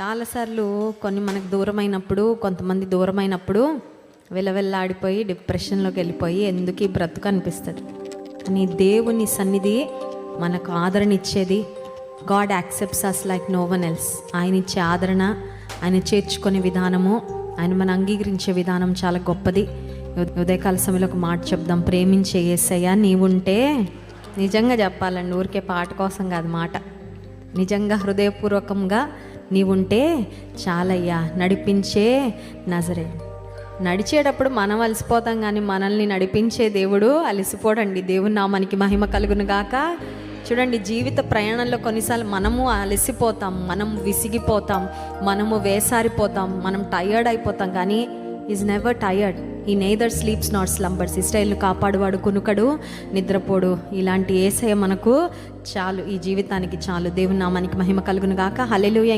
చాలాసార్లు కొన్ని మనకు దూరమైనప్పుడు కొంతమంది దూరమైనప్పుడు వెలవెల్లాడిపోయి డిప్రెషన్లోకి వెళ్ళిపోయి ఎందుకు ఈ బ్రతుకు అనిపిస్తుంది. కానీ దేవుని సన్నిధి మనకు ఆదరణ ఇచ్చేది God accepts us like no one else. ఆయన ఇచ్చే ఆదరణ ఆయన చేర్చుకునే విధానము ఆయన మన అంగీకరించే విధానం చాలా గొప్పది. ఉదయకాల సమయంలో ఒక మాట చెప్దాం. ప్రేమించే ఏసయ్యా నీవుంటే నిజంగా చెప్పాలండి. ఊరికే పాట కోసం కాదు మాట. నిజంగా హృదయపూర్వకంగా నీవుంటే చాలయ్యా నడిపించే నజరే. నడిచేటప్పుడు మనం అలసిపోతాం కానీ మనల్ని నడిపించే దేవుడు అలసిపోడండి. దేవుని నామానికి మహిమ కలుగును గాక. చూడండి జీవిత ప్రయాణంలో కొన్నిసార్లు మనము అలసిపోతాం మనం విసిగిపోతాం మనము వేసారిపోతాం మనం టయర్డ్ అయిపోతాం కానీ is never tired he neither sleeps not slumbers ఇస్టైల్ను కాపాడువాడు కునుకడు నిద్రపోడు. ఇలాంటి ఏసయ మనకు చాలు. ఈ జీవితానికి చాలు. దేవుని నామానికి మహిమ కలుగును గాక. హల్లెలూయా